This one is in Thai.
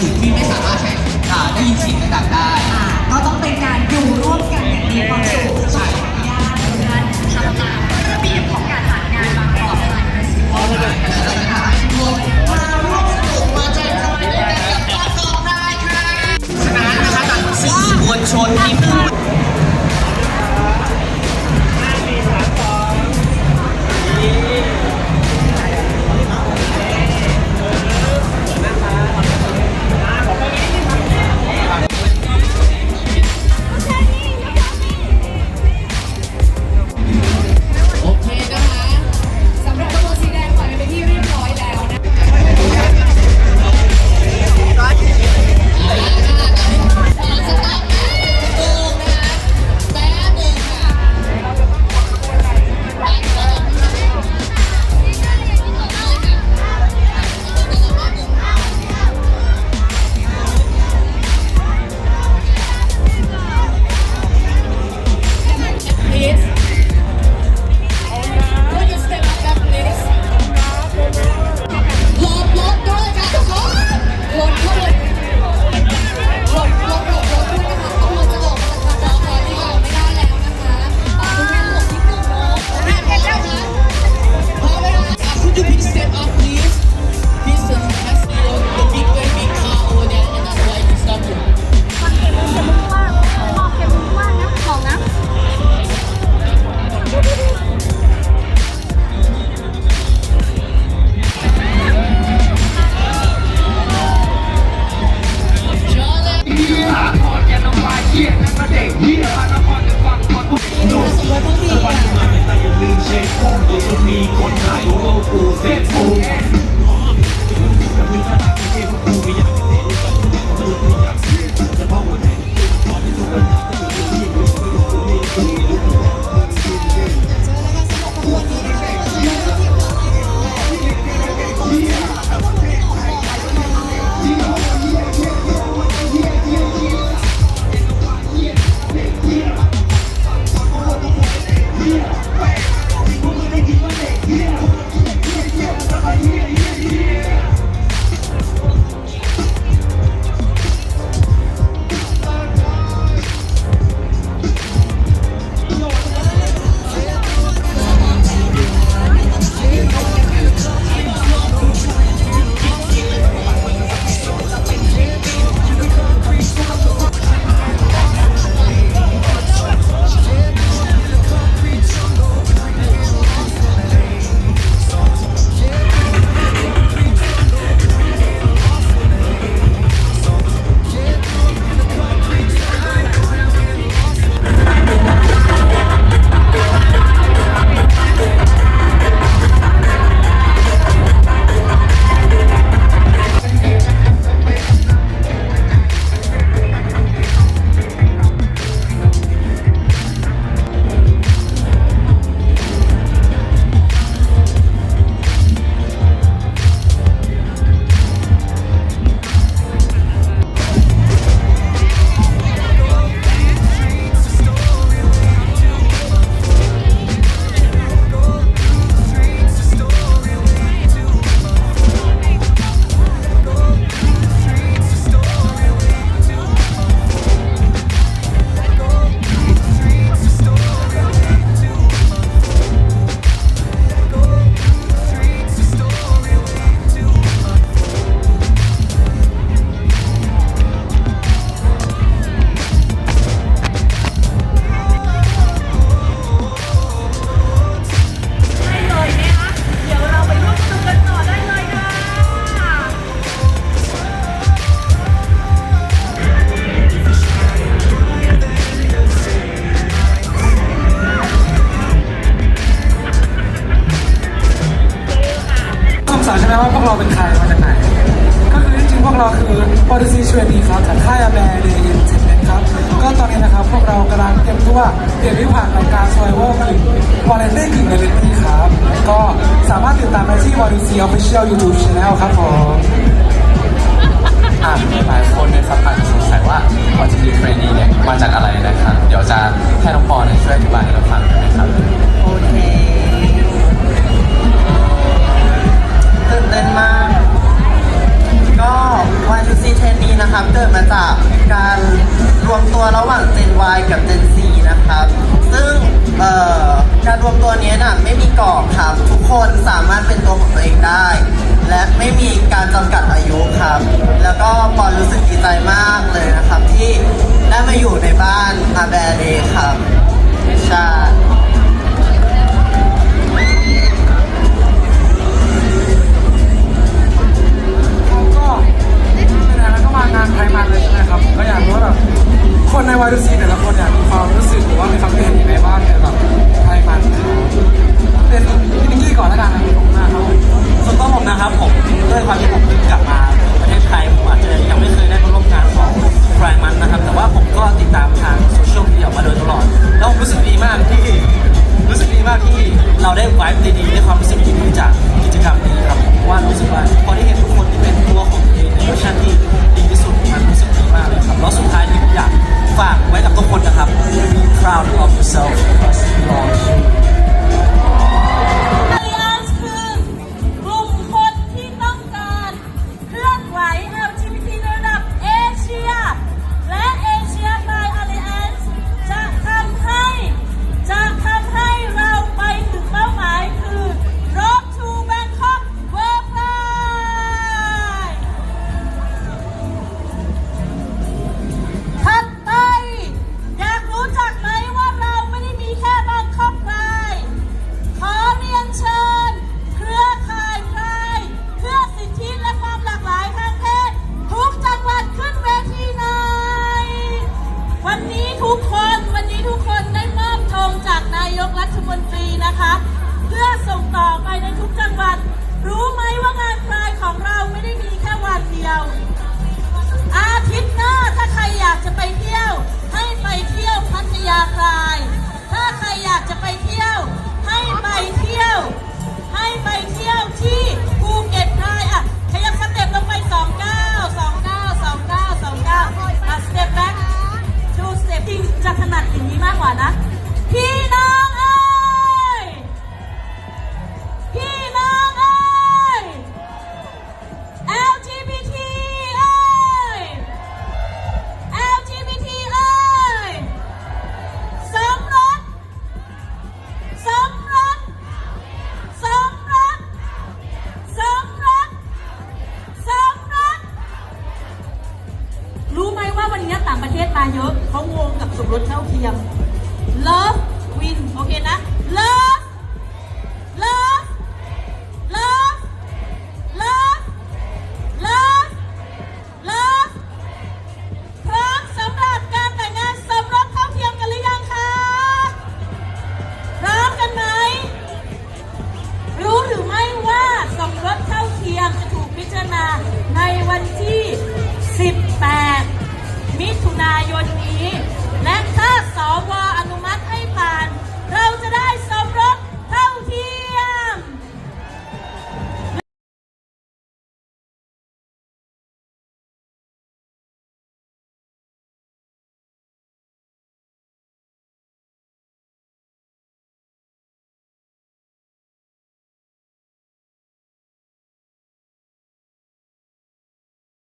อื่นที่ไม่สามารถใช้อ่าได้ยินเสียงดังๆได้ อ่าก็ต้องเป็นการอยู่ร่วมกันอย่างมีความสุขใช่ขออนุญาตทุกท่านทำตามระเบียบของการจัดงานบางกอกไลน์เฟสติวัลเราจะถ่ายร่วม เราเป็นใครมาจากไหน ก็คือจริงๆพวกเราคือ o d y s s e y ช r นีครับจากค่ายแบร์เดย์อินเทนเน็ตครับ ก็ตอนนี้นะครับพวกเรากำลังเตรียมตัวเตรียมที่ผ่านรายการ Survival กึ่งวาเลนตี้กึ่งเรลิตี้ครับ ก็สามารถติดตามได้ที่ o d y s s e y Official YouTube Channel ครับผมอะหลายคนนะครับอาจจะสงสัยว่าวัตถุดิบเทรนนีเนี่ยมาจากอะไรนะครับ เดี๋ยวจะให้น้องปอเนี่ยช่วยอธิบายให้เราฟังได้ไหมครับ 来ายนนี้ และถ้าสว